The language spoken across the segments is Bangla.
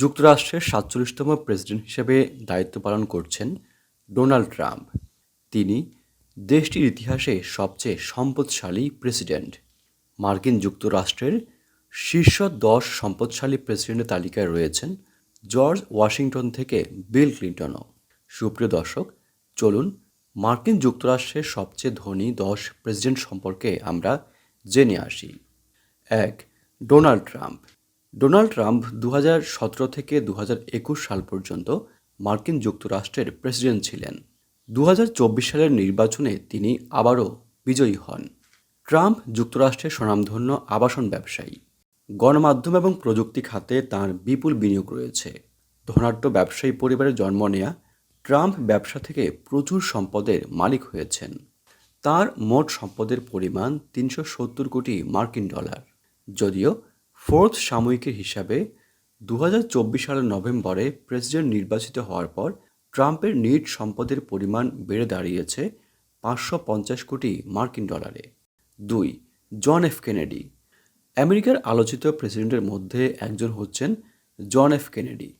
যুক্তরাষ্ট্রের সাতচল্লিশতম প্রেসিডেন্ট হিসেবে দায়িত্ব পালন করছেন ডোনাল্ড ট্রাম্প। তিনি দেশটির ইতিহাসে সবচেয়ে সম্পদশালী প্রেসিডেন্ট। মার্কিন যুক্তরাষ্ট্রের শীর্ষ দশ সম্পদশালী প্রেসিডেন্টের তালিকায় রয়েছেন জর্জ ওয়াশিংটন থেকে বিল ক্লিন্টনও। সুপ্রিয় দর্শক, চলুন মার্কিন যুক্তরাষ্ট্রের সবচেয়ে ধনী দশ প্রেসিডেন্ট সম্পর্কে আমরা জেনে আসি। এক, ডোনাল্ড ট্রাম্প। ডোনাল্ড ট্রাম্প দু সতেরো থেকে দু একুশ সাল পর্যন্ত মার্কিন যুক্তরাষ্ট্রের প্রেসিডেন্ট ছিলেন। দু হাজার চব্বিশ সালের নির্বাচনে তিনি আবারও বিজয়ী হন। ট্রাম্প যুক্তরাষ্ট্রের স্বনামধন্য আবাসন ব্যবসায়ী। গণমাধ্যম এবং প্রযুক্তি খাতে তার বিপুল বিনিয়োগ রয়েছে। ধনাঢ্য ব্যবসায়ী পরিবারে জন্ম নেয়া ট্রাম্প ব্যবসা থেকে প্রচুর সম্পদের মালিক হয়েছেন। তার মোট সম্পদের পরিমাণ তিনশো সত্তর কোটি মার্কিন ডলার। যদিও ফোর্থ সাময়িকীর হিসাবে দু হাজার চব্বিশ সালের নভেম্বরে প্রেসিডেন্ট নির্বাচিত হওয়ার পর ট্রাম্পের নিট সম্পদের পরিমাণ বেড়ে দাঁড়িয়েছে পাঁচশো পঞ্চাশ কোটি মার্কিন ডলারে। দুই, জন এফ কেনেডি। আমেরিকার আলোচিত প্রেসিডেন্টের মধ্যে একজন হচ্ছেন জন এফ কেনেডি।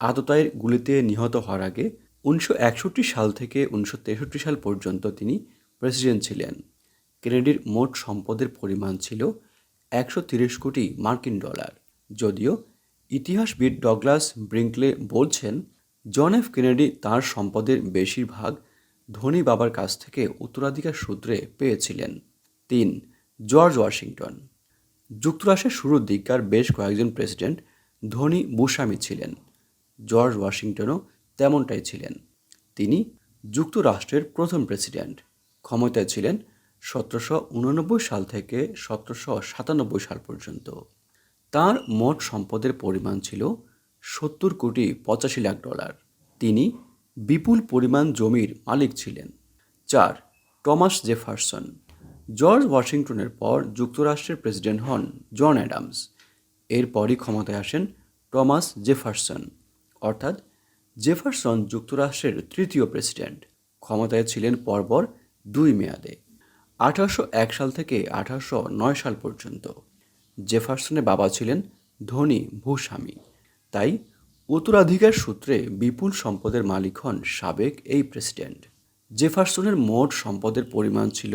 আততায়ের গুলিতে নিহত হওয়ার আগে উনিশশো একষট্টি সাল থেকে উনিশশো তেষট্টি সাল পর্যন্ত তিনি প্রেসিডেন্ট ছিলেন। কেনেডির মোট সম্পদের পরিমাণ ছিল একশো তিরিশ কোটি মার্কিন ডলার। যদিও ইতিহাসবিদ ডগলাস ব্রিঙ্কলে বলছেন, জন এফ কেনেডি তার সম্পদের বেশিরভাগ ধনী বাবার কাছ থেকে উত্তরাধিকার সূত্রে পেয়েছিলেন। তিন, জর্জ ওয়াশিংটন। যুক্তরাষ্ট্রের শুরুর দিককার বেশ কয়েকজন প্রেসিডেন্ট ধনী ভূস্বামী ছিলেন। জর্জ ওয়াশিংটনও তেমনটাই ছিলেন। তিনি যুক্তরাষ্ট্রের প্রথম প্রেসিডেন্ট। ক্ষমতায় ছিলেন সতেরোশো উননব্বই সাল থেকে সতেরোশো সাতানব্বই সাল পর্যন্ত। তার মোট সম্পদের পরিমাণ ছিল সত্তর কোটি পঁচাশি লাখ ডলার। তিনি বিপুল পরিমাণ জমির মালিক ছিলেন। চার, টমাস জেফারসন। জর্জ ওয়াশিংটনের পর যুক্তরাষ্ট্রের প্রেসিডেন্ট হন জন অ্যাডামস। এরপরই ক্ষমতায় আসেন টমাস জেফারসন। অর্থাৎ জেফারসন যুক্তরাষ্ট্রের তৃতীয় প্রেসিডেন্ট। ক্ষমতায় ছিলেন পরপর দুই মেয়াদে। আঠারোশো এক সাল থেকে আঠারোশো নয় সাল পর্যন্ত জেফারসনের বাবা ছিলেন ধনী ভূস্বামী। তাই উত্তরাধিকার সূত্রে বিপুল সম্পদের মালিক হন সাবেক এই প্রেসিডেন্ট। জেফারসনের মোট সম্পদের পরিমাণ ছিল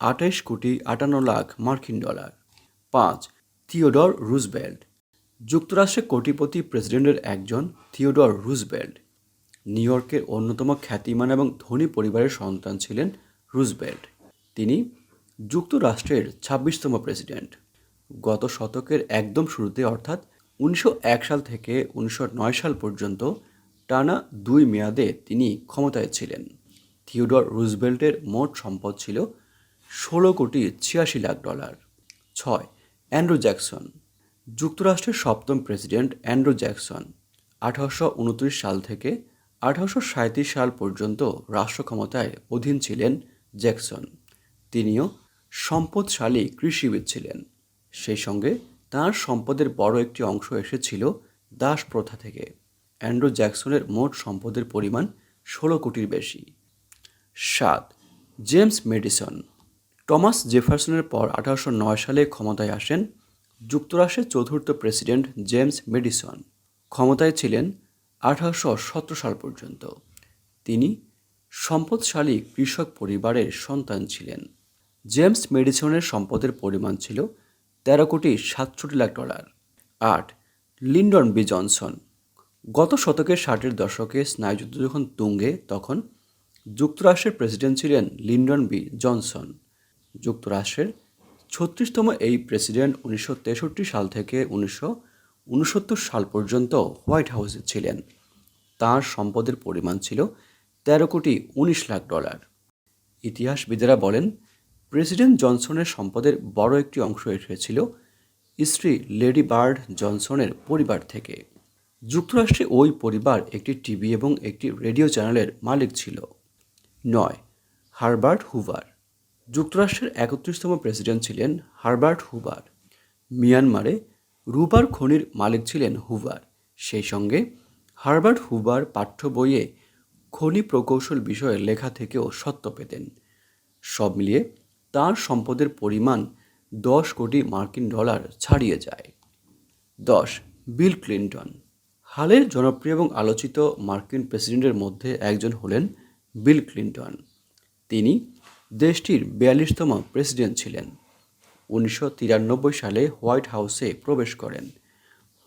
আঠাইশ কোটি আটান্ন লাখ মার্কিন ডলার। পাঁচ, থিওডর রুজবেল্ট যুক্তরাষ্ট্রের কোটিপতি প্রেসিডেন্টের একজন থিওডর রুজবেল্ট নিউ ইয়র্কের অন্যতম খ্যাতিমান এবং ধনী পরিবারের সন্তান ছিলেন রুজবেল্ট তিনি যুক্তরাষ্ট্রের ছাব্বিশতম প্রেসিডেন্ট। গত শতকের একদম শুরুতে, অর্থাৎ উনিশশো এক সাল থেকে উনিশশো নয় সাল পর্যন্ত, টানা দুই মেয়াদে তিনি ক্ষমতায় ছিলেন। থিওডর রুজবেল্টের মোট সম্পদ ছিল ষোলো কোটি ছিয়াশি লাখ ডলার। ছয়, অ্যান্ড্রু জ্যাকসন। যুক্তরাষ্ট্রের সপ্তম প্রেসিডেন্ট অ্যান্ড্রু জ্যাকসন আঠারোশো উনত্রিশ সাল থেকে আঠারোশো সাল পর্যন্ত রাষ্ট্র ক্ষমতায় অধীন ছিলেন জ্যাকসন। তিনিও সম্পদশালী কৃষিবিদ ছিলেন। সেই সঙ্গে তার সম্পদের বড় একটি অংশ এসেছিল দাস প্রথা থেকে। অ্যান্ড্রু জ্যাকসনের মোট সম্পদের পরিমাণ ষোলো কোটির বেশি। সাত, জেমস মেডিসন। টমাস জেফারসনের পর আঠারোশো নয় সালে ক্ষমতায় আসেন যুক্তরাষ্ট্রের চতুর্থ প্রেসিডেন্ট জেমস মেডিসন। ক্ষমতায় ছিলেন আঠারোশো সতেরো সাল পর্যন্ত। তিনি সম্পদশালী কৃষক পরিবারের সন্তান ছিলেন। জেমস মেডিসনের সম্পদের পরিমাণ ছিল তেরো কোটি সাতষট্টি লাখ ডলার। আট, লিন্ডন বি জনসন। গত শতকের ষাটের দশকে স্নায়ুযুদ্ধ যখন তুঙ্গে, তখন যুক্তরাষ্ট্রের প্রেসিডেন্ট ছিলেন লিন্ডন বি জনসন। যুক্তরাষ্ট্রের ছত্রিশতম এই প্রেসিডেন্ট উনিশশো তেষট্টি সাল থেকে উনিশশো উনসত্তর সাল পর্যন্ত হোয়াইট হাউসে ছিলেন। তার সম্পদের পরিমাণ ছিল তেরো কোটি উনিশ লাখ ডলার। ইতিহাসবিদেরা বলেন প্রেসিডেন্ট জনসনের সম্পদের বড় একটি অংশ এসেছিল স্ত্রী লেডি বার্ড জনসনের পরিবার থেকে। যুক্তরাষ্ট্রে ওই পরিবার একটি টিভি এবং একটি রেডিও চ্যানেলের মালিক ছিল। নয়, হারবার্ট হুভার। যুক্তরাষ্ট্রের একত্রিশতম প্রেসিডেন্ট ছিলেন হারবার্ট হুভার। মিয়ানমারে রুবার খনির মালিক ছিলেন হুভার। সেই সঙ্গে হারবার্ট হুভার পাঠ্য বইয়ে খনি প্রকৌশল বিষয়ে লেখা থেকেও সত্য পেতেন। সব মিলিয়ে তার সম্পদের পরিমাণ দশ কোটি মার্কিন ডলার ছাড়িয়ে যায়। দশ, বিল ক্লিন্টন। হালের জনপ্রিয় এবং আলোচিত মার্কিন প্রেসিডেন্টের মধ্যে একজন হলেন বিল ক্লিন্টন। তিনি দেশটির বিয়াল্লিশতম প্রেসিডেন্ট ছিলেন। উনিশশো তিরানব্বই সালে হোয়াইট হাউসে প্রবেশ করেন।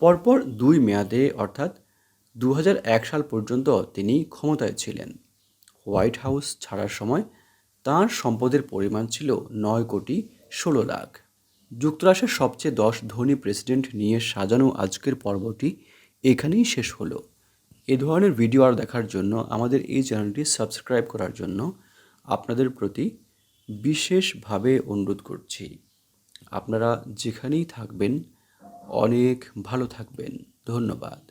পরপর দুই মেয়াদে, অর্থাৎ দু হাজার এক সাল পর্যন্ত তিনি ক্ষমতায় ছিলেন। হোয়াইট হাউস ছাড়ার সময় তাঁর সম্পদের পরিমাণ ছিল নয় কোটি ষোলো লাখ। যুক্তরাষ্ট্রের সবচেয়ে দশ ধনী প্রেসিডেন্ট নিয়ে সাজানো আজকের পর্বটি এখানেই শেষ হলো। এ ধরনের ভিডিও আর দেখার জন্য আমাদের এই চ্যানেলটি সাবস্ক্রাইব করার জন্য আপনাদের প্রতি বিশেষভাবে অনুরোধ করছি। আপনারা যেখানেই থাকবেন, অনেক ভালো থাকবেন। ধন্যবাদ।